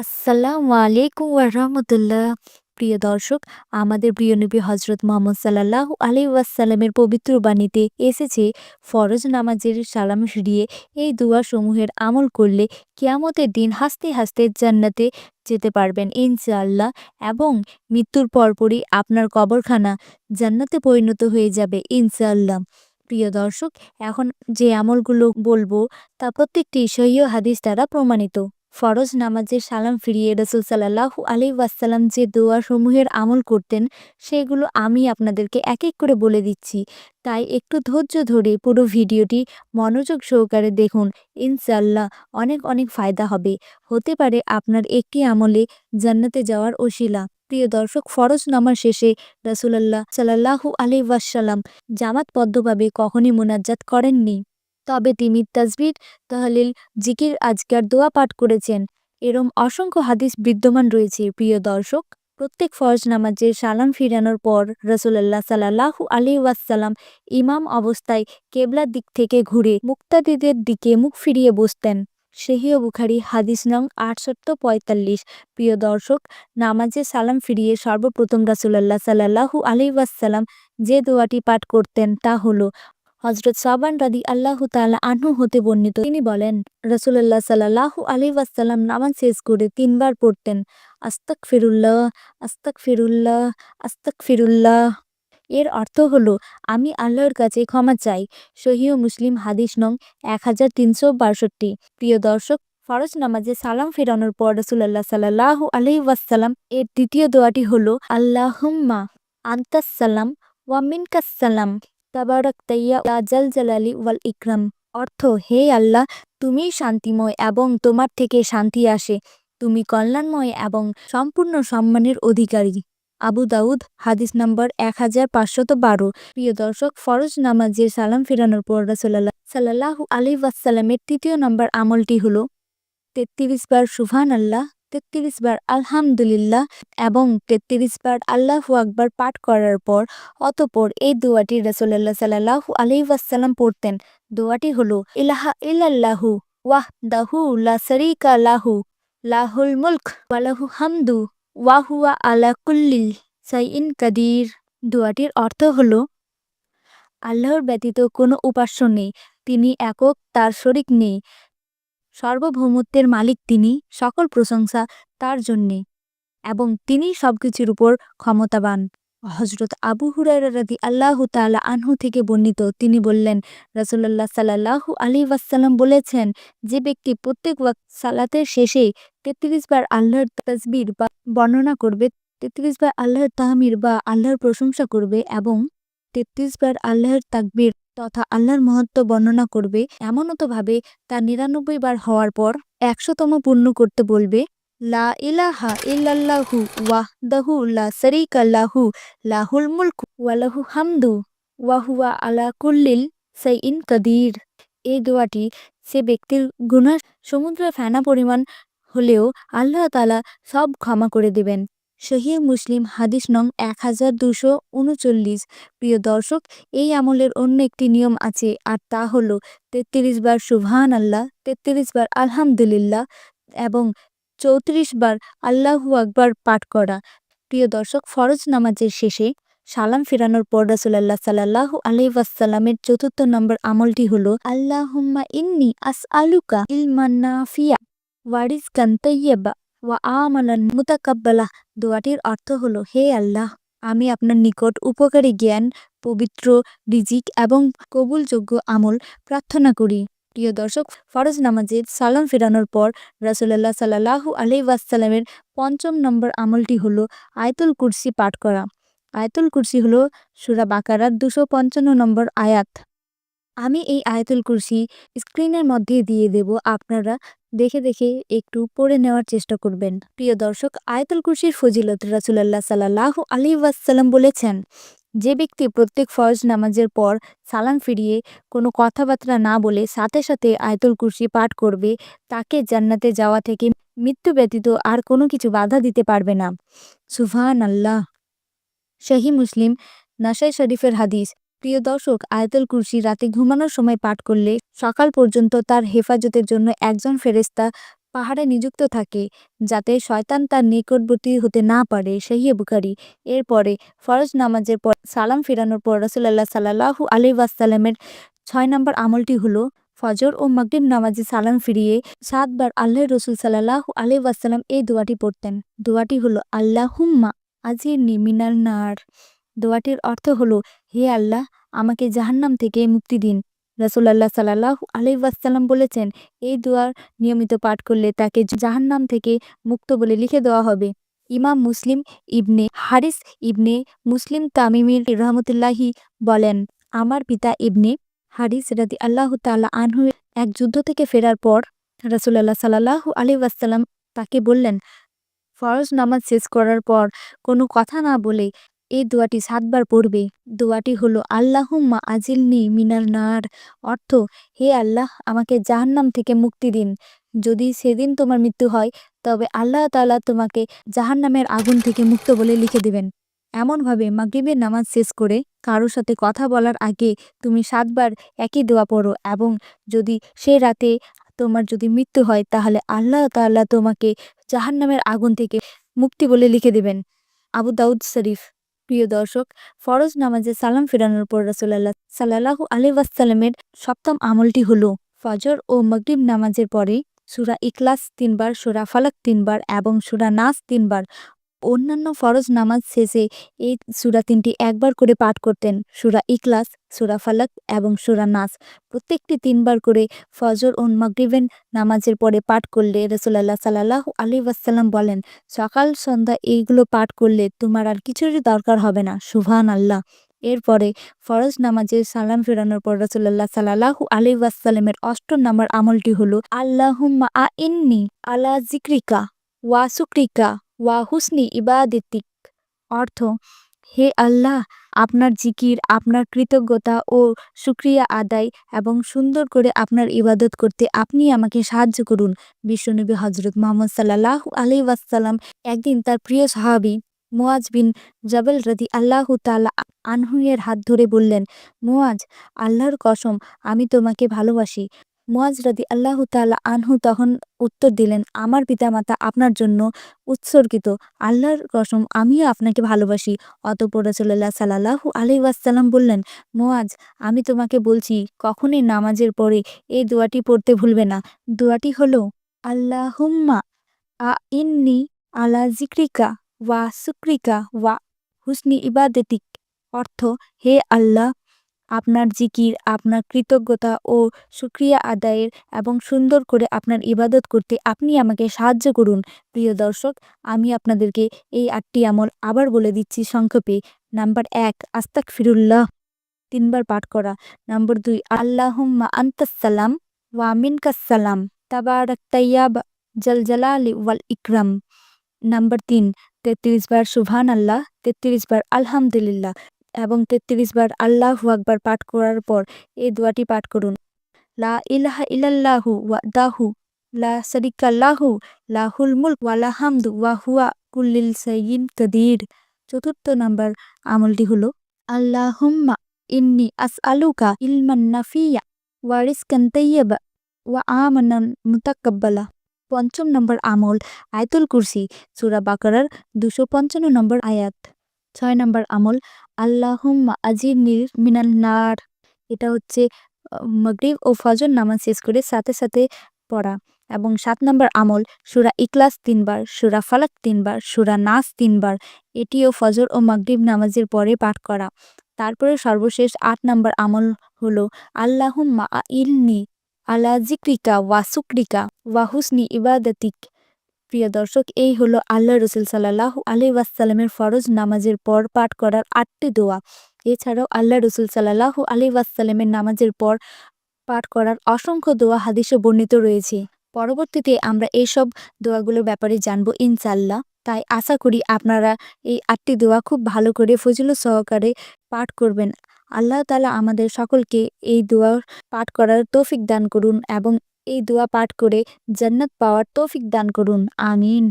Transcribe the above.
আসসালামু আলাইকুম ওয়ারহমতুল্লাহ। প্রিয় দর্শক, আমাদের প্রিয় নবী হজরত মোহাম্মদ সাল্লাহ আলি ওয়াসাল্লামের পবিত্র বাণীতে এসেছে, ফরজ নামাজের সালাম ফিরিয়ে এই সমূহের আমল করলে কিয়ামতের দিন হাসতে হাসতে জান্নাতে যেতে পারবেন ইনশাআল্লাহ এবং মৃত্যুর পরপরই আপনার কবরখানা জান্নাতে পরিণত হয়ে যাবে ইনশাআল্লাহ। প্রিয় দর্শক, এখন যে আমলগুলো বলব তা প্রত্যেকটি সহিহ হাদিস দ্বারা প্রমাণিত। ফরজ নামাজে সালাম ফিরিয়ে রসুল সাল্লাহু আলি ওয়াসাল্লাম যে দোয়া সমূহের আমল করতেন, সেগুলো আমি আপনাদেরকে এক এক করে বলে দিচ্ছি। তাই একটু ধৈর্য ধরে পুরো ভিডিওটি মনোযোগ সহকারে দেখুন। ইনশাল্লাহ অনেক অনেক ফায়দা হবে। হতে পারে আপনার একটি আমলে জান্নাতে যাওয়ার ওশিলা প্রিয় দর্শক, ফরজ নামার শেষে রসুলাল্লাহ সাল্লাহু আলি ওয়াসাল্লাম জামাতবদ্ধভাবে কখনই মোনাজ্জাত করেননি। তবে তিনি তাজবির তাহলিল জিকির আজকার দোয়া পাঠ করেছেন। এরম অসংখ্য হাদিস বিদ্যমান রয়েছে। প্রিয় দর্শক, প্রত্যেক ফরজ নামাজের সালাম ফিরানোর পর রসুল্লাহ সাল্লাহু আলি ওয়াসাল্লাম ইমাম অবস্থায় কেবলার দিক থেকে ঘুরে মুক্তাদিদের দিকে মুখ ফিরিয়ে বসতেন। সেহিও বুখারি হাদিস নং আটষট্ট পঁয়তাল্লিশ। প্রিয় দর্শক, নামাজে সালাম ফিরিয়ে সর্বপ্রথম রাসুল্লাহ সাল্লাহু আলি ওয়াসাল্লাম যে দোয়াটি পাঠ করতেন তা হলো হজরত সাবান রাদি আল্লাহ তালা আনহু হতে বর্ণিত। তিনি বলেন রসুল্লাহ সাল্লাহ আলী ওয়াসাল্লাম নামাজ শেষ করে তিনবার পড়তেন আস্তাক ফিরুল্লাহ আস্তাক ফিরুল্লাহ আস্তাক ফিরুল্লাহ এর অর্থ হলো, আমি আল্লাহর কাছে ক্ষমা চাই। সহিও মুসলিম হাদিস নং এক হাজার তিনশো বাষট্টি। প্রিয় দর্শক, ফরজ নামাজে সালাম ফেরানোর পর রসুল্লাহ সাল্লাহ আলি ওয়াসাল্লাম এর দ্বিতীয় দোয়াটি হলো, আল্লাহুম্মা আন্তাসাল্লাম ওয়ামিনকাসাল্লাম তাবারক জাল জালালি ওয়াল ইকরাম অর্থ হে আল্লাহ তুমি শান্তিময় এবং তোমার থেকে শান্তি আসে তুমি কল্যাণময় এবং সম্পূর্ণ সম্মানের অধিকারী আবু দাউদ হাদিস নম্বর এক হাজার পাঁচশত বারো প্রিয় দর্শক ফরজ নামাজের সালাম ফিরানোর পর রাসোল্লাহ সাল্লাহু আলি ওয়াসাল্লামের তৃতীয় নম্বর আমলটি হলো তেত্রিশ বার সুফান আল্লাহ তেত্রিশ বার আলহামদুলিল্লাহ এবং তেত্রিশ বার আল্লাহু আকবার পাঠ করার পর অতপর এই দোয়াটি রসোল্লা সাল্লাহু আলহি ওয়াসাল্লাম পড়তেন। দোয়াটি হলো, ইলাহা ইল্লাল্লাহু ওয়াহ দাহু লা লাহু, লাহুল মুলক ওয়ালাহু হামদু ওয়াহুয়া আলা কুল্লিল সাইন কাদির। দোয়াটির অর্থ হলো, আল্লাহর ব্যতীত কোনো উপাস্য নেই, তিনি একক, তার শরিক নেই। সার্বভৌমত্বের মালিক তিনি, সকল প্রশংসা তার জন্যে। এবং তিনি সবকিছুর উপর ক্ষমতাবান। হজরত আবু হুরারি আল্লাহ তালা আনহু থেকে বর্ণিত তিনি বললেন রসুল্লাহ সাল্লাহু আলী ওয়াসাল্লাম বলেছেন, যে ব্যক্তি প্রত্যেক সালাতের শেষে তেত্রিশ বার আল্লাহর তসবির বা বর্ণনা করবে, তেত্রিশ বার আল্লাহর তাহমির বা আল্লাহর প্রশংসা করবে এবং তেত্রিশ বার আল্লাহর তাকবির তথা আল্লাহর মহত্ব বর্ণনা করবে এমনতভাবে তা নিরানব্বই বার হওয়ার পর একশোতম পূর্ণ করতে বলবে, লা ইলাহা ইল্লাল্লাহু ওয়াহদাহু লা সারিকা লাহু, লাহুল মুলক ওয়ালাহু হামদু ওয়াহুয়া আলা কুল্লিল সাইইন কাদির। এই দোয়াটি সে ব্যক্তির গুনার সমুদ্র ফেনা পরিমাণ হলেও আল্লাহ তালা সব ক্ষমা করে দেবেন। শহীদ মুসলিম হাদিস নং এক হাজার দুশো উনচল্লিশ। প্রিয় দর্শক, এই আমলের অন্য একটি নিয়ম আছে, আর তা হলো তেত্রিশ বার সুবহান আল্লাহ তেত্রিশ বার আলহামদুলিল্লাহ এবং চৌত্রিশ বার আল্লাহু আকবার পাঠ করা। প্রিয় দর্শক, ফরজ নামাজের শেষে সালাম ফেরানোর পর রাসুলাল্লাহ সাল্লাহু আলহিবাসাল্লামের চতুর্থ নম্বর আমলটি হলো, আল্লাহুম্মা ইন্নি আস আলুকা ইলমান্নাফিয়া ওয়ারিস কান্তইয়াবা ওয়া আমালান মুতাকাব্বালাহ দোয়াটির অর্থ হলো, হে আল্লাহ, আমি আপনার নিকট উপকারী জ্ঞান, পবিত্র রিজিক এবং কবুলযোগ্য আমল প্রার্থনা করি। প্রিয় দর্শক, ফরজ নামাজের সালাম ফেরানোর পর রাসুল্লাহ সাল্লাহু আলি ওয়াসাল্লামের পঞ্চম নম্বর আমলটি হলো আয়তুল কুরসি পাঠ করা। আয়তুল কুরসি হলো সুরা বাকারার দুশো পঞ্চান্ন নম্বর আয়াত। আমি এই আয়াতুল কুরসি স্ক্রিনের মধ্যে দিয়ে দেব। আপনারা দেখে দেখে একটু পড়ে নেওয়ার চেষ্টা করবেন। প্রিয় দর্শক, আয়তুল কুরসির ফজিলত রাসুলাল্লাহ সাল্লাহ আলী ওয়াসাল্লাম বলেছেন, যে ব্যক্তি প্রত্যেক ফরজ নামাজের পর সালাম ফিরিয়ে কোনো কথাবার্তা না বলে সাথে সাথে আয়তুল কুরসি পাঠ করবে, তাকে জান্নাতে যাওয়া থেকে মৃত্যু ব্যতীত আর কোনো কিছু বাধা দিতে পারবে না। সুফান আল্লাহ শাহি মুসলিম, নাসাই শরীফের হাদিস। প্রিয় দর্শক, আয়তল কুরসি রাতে ঘুমানোর সময় পাঠ করলে সকাল পর্যন্ত তার হেফাজতের জন্য একজন ফেরেস্তা পাহাড়ে নিযুক্ত থাকে, যাতে শয়তান তার নিকটবর্তী হতে না পারে সহিয়ে বুখারি এরপরে ফরজ নামাজের পর সালাম ফেরানোর পর রসুল্লাহ সাল্লাহু আলি ওয়াসাল্লামের ছয় নম্বর আমলটি হলো ফজর ও মাগরিব নামাজে সালাম ফিরিয়ে সাতবার আল্লাহ রসুল সাল্লাহু আলি ওয়াসাল্লাম এই দোয়াটি পড়তেন। দোয়াটি হলো, আল্লাহুম্মা আজির মিনাল নার। দোয়াটির অর্থ হলো, হে আল্লাহ, আমাকে জাহান্নাম থেকে মুক্তি দিন। রসুল্লাহ সাল্লাহ আলহিবাসাল্লাম বলেছেন, এই দোয়ার নিয়মিত পাঠ করলে তাকে জাহান্নাম থেকে মুক্ত বলে লিখে দেওয়া হবে। ইমাম মুসলিম ইবনে হারিস ইবনে মুসলিম তামিমির রহমতুল্লাহি বলেন, আমার পিতা ইবনে হারিস রাদি আল্লাহ তাল্লাহ আনহু এক যুদ্ধ থেকে ফেরার পর রসুল্লাহ সাল্লাহ আলি ওয়াসাল্লাম তাকে বললেন, ফরজ নামাজ শেষ করার পর কোনো কথা না বলে এই দোয়াটি সাতবার পড়বে। দোয়াটি হলো, আল্লাহুম্মা আজিলনি মিনাল নার। অর্থ, হে আল্লাহ, আমাকে জাহান্নাম থেকে মুক্তি দিন। যদি সেদিন তোমার মৃত্যু হয়, তবে আল্লাহ তাআলা তোমাকে জাহান্নামের আগুন থেকে মুক্ত বলে লিখে দেবেন। এমনভাবে মাগরিবের নামাজ শেষ করে কারোর সাথে কথা বলার আগে তুমি সাতবার একই দোয়া পড়ো এবং যদি সে রাতে তোমার যদি মৃত্যু হয়, তাহলে আল্লাহ তাআলা তোমাকে জাহান্নামের আগুন থেকে মুক্তি বলে লিখে দেবেন। আবু দাউদ শরীফ প্রিয় দর্শক, ফরজ নামাজে সালাম ফেরানোর পর রসুল্লাহ সাল্লাহু আলি ওয়াসাল্লামের সপ্তম আমলটি হল ফজর ও মগরিব নামাজের পরে সুরা ইকলাস তিনবার, সুরা ফালাক তিনবার এবং সুরা নাস তিনবার অন্যান্য ফরজ নামাজ শেষে এই সুরা তিনটি একবার করে পাঠ করতেন। সুরা ইকলাস সুরা ফালাক এবং সুরা নাস। প্রত্যেকটি তিনবার করে ফজর ও মাগরিবেন নামাজের পরে পাঠ করলে রসুল্লাহ সাল্লাহ আলী ওয়াসাল্লাম বলেন, সকাল, সন্ধ্যা এইগুলো পাঠ করলে তোমার আর কিছুরই দরকার হবে না। সুভান আল্লাহ এরপরে ফরজ নামাজের সালাম ফেরানোর পর রসুল্লাহ সাল্লাহু আলী ওয়াসাল্লামের অষ্টম নম্বর আমলটি হলো, আল্লাহুম্মা আ ইন্নি আলা জিক্রিকা ওয়া সুক্রিকা ওয়া হুসনি ইবাদিতিক। অর্থ, হে আল্লাহ, আপনার জিকির, আপনার কৃতজ্ঞতা ও সুক্রিয়া আদায় এবং সুন্দর করে আপনার ইবাদত করতে আপনি আমাকে সাহায্য করুন। বিশ্বনবী হজরত মোহাম্মদ সাল্লাহ আলি ওয়াসাল্লাম একদিন তার প্রিয় সাহাবি মোয়াজ বিন জবেল রদি আল্লাহ তাল্লাহ আনহুয়ের হাত ধরে বললেন মোয়াজ আল্লাহর কসম, আমি তোমাকে ভালোবাসি। মোয়াজ রদি আল্লাহ তাল্লাহ আনহু তখন উত্তর দিলেন, আমার পিতামাতা আপনার জন্য উৎসর্গিত। আল্লাহর কসম, আমিও আপনাকে ভালোবাসি। অতপর রসুল্লাহ সাল্লাহু আলি ওয়াসাল্লাম বললেন মোয়াজ আমি তোমাকে বলছি, কখনই নামাজের পরে এই দোয়াটি পড়তে ভুলবে না। দোয়াটি হলো, আল্লাহুম্মা আ ইন্নি আলা জিক্রিকা ওয়া সুক্রিকা ওয়া হুসনি ইবাদতিক। অর্থ, হে আল্লাহ আপনার জিকির, আপনার কৃতজ্ঞতা ও সুক্রিয়া আদায়ের এবং সুন্দর করে আপনার ইবাদত করতে আপনি আমাকে সাহায্য করুন। প্রিয় দর্শক, আমি আপনাদেরকে এই আটটি আমল আবার বলে দিচ্ছি সংক্ষেপে। নাম্বার এক আস্তাক ফিরুল্লাহ তিনবার পাঠ করা। নাম্বার দুই, আল্লাহুম্মা আন্তাসালাম ওয়া মিনকাসালাম তাবারাক তাইয়াব জলজালালি ওয়াল ইকরাম। নাম্বার তিন, তেত্রিশ বার সুভান আল্লাহ তেত্রিশ বার আলহামদুলিল্লাহ। এবং তেত্রিশ বার আল্লাহ আকবার পাঠ করার পর এই দোয়াটি পাঠ করুন। লা ইলাহা ইলাল্লাহু ওয়া দাহু লা সারিকাল্লাহু লাহুল মুলক ওয়ালা হামদু ওয়া হুয়া কুল্লিল সাইয়িন কাদির। চতুর্থ নাম্বার আমলটি হলো, আল্লাহুম্মা ইন্নি আস আলুকা ইলমান নাফিয়া ওয়া রিস্কান তাইয়াবা ওয়া আমানান মুতাকাব্বালা। পঞ্চম নম্বর আমল আয়তুল কুরসি, সুরা বাকারার দুশো পঞ্চান্ন নম্বর আয়াত। ছয় নম্বর আমল, আল্লাহুম্মা আজির নির মিনাল নার। এটা হচ্ছে, মগরিব ও ফজর নামাজ শেষ করে সাথে সাথে পড়া। এবং সাত নম্বর আমল, সুরা ইকলাস তিনবার, সুরা ফালাক তিনবার, সুরা নাস তিনবার, এটিও ফজর ও মগরিব নামাজের পরে পাঠ করা। তারপরে সর্বশেষ আট নম্বর আমল হলো, আল্লাহুম্মা ইলনি আলা জিক্রিকা ওয়া সুক্রিকা ওয়া হুসনি ইবাদতিক। প্রিয় দর্শক, এই হলো আল্লাহ রসুল সাল্লাহ আলি ওয়াসাল্লামের ফরজ নামাজের পর পাঠ করার আটটি দোয়া। এছাড়াও আল্লাহ রসুল সাল্লাহ আলি ওয়াসাল্লামের নামাজের পর পাঠ করার অসংখ্য দোয়া হাদিসে বর্ণিত রয়েছে। পরবর্তীতে আমরা এইসব দোয়াগুলোর ব্যাপারে জানব ইনশাল্লাহ তাই আশা করি আপনারা এই আটটি দোয়া খুব ভালো করে ফজিল সহকারে পাঠ করবেন। আল্লাহ তালা আমাদের সকলকে এই দোয়া পাঠ করার তৌফিক দান করুন এবং এই দোয়া পাঠ করে জান্নাত পাওয়ার তৌফিক দান করুন আমিন।